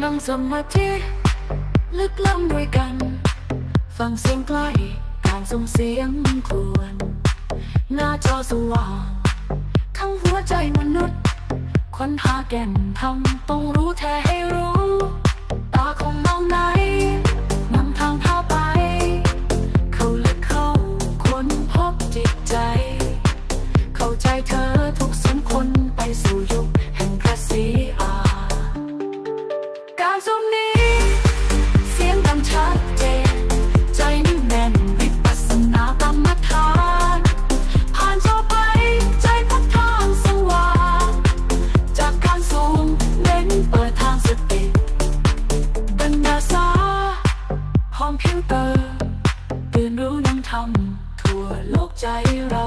ลงสมาธิลึกล้ำด้วยกัน ฟังเสียงใกล้การส่งเสียงควร หน้าจอสว่างทั้งหัวใจมนุษย์ ค้นหาแก่นทำต้องรู้แท้ให้รู้ ตาของมองนา คอมพิวเตอร์ตื่นรู้ยังทำทั่วโลกใจเรา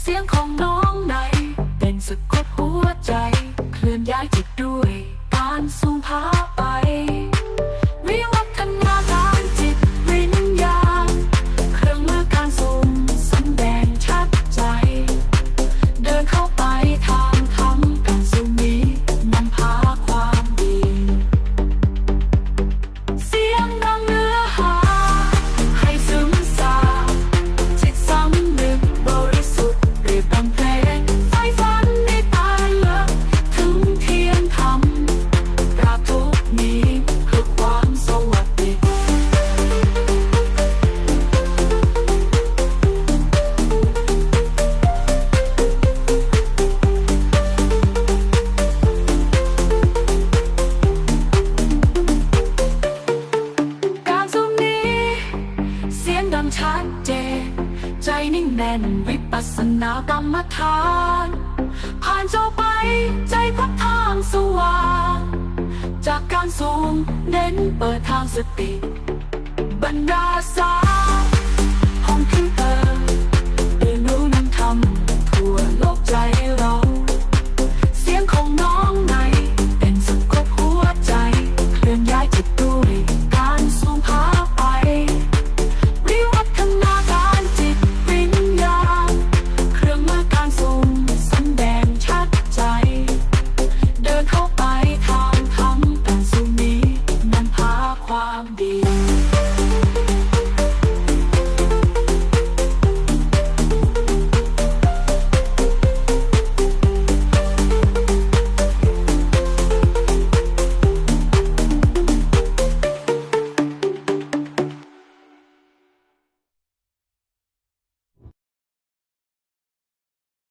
เสียงของน้องในเป็นสะกดหัวใจ เคลื่อนย้ายจิต ใจนิ่งแน่นวิปัสสนากรรมฐาน ผ่านเจ้าไปใจพักทางสว่าง จากการสูงเน้นเปิดทางสติ บรรดาสา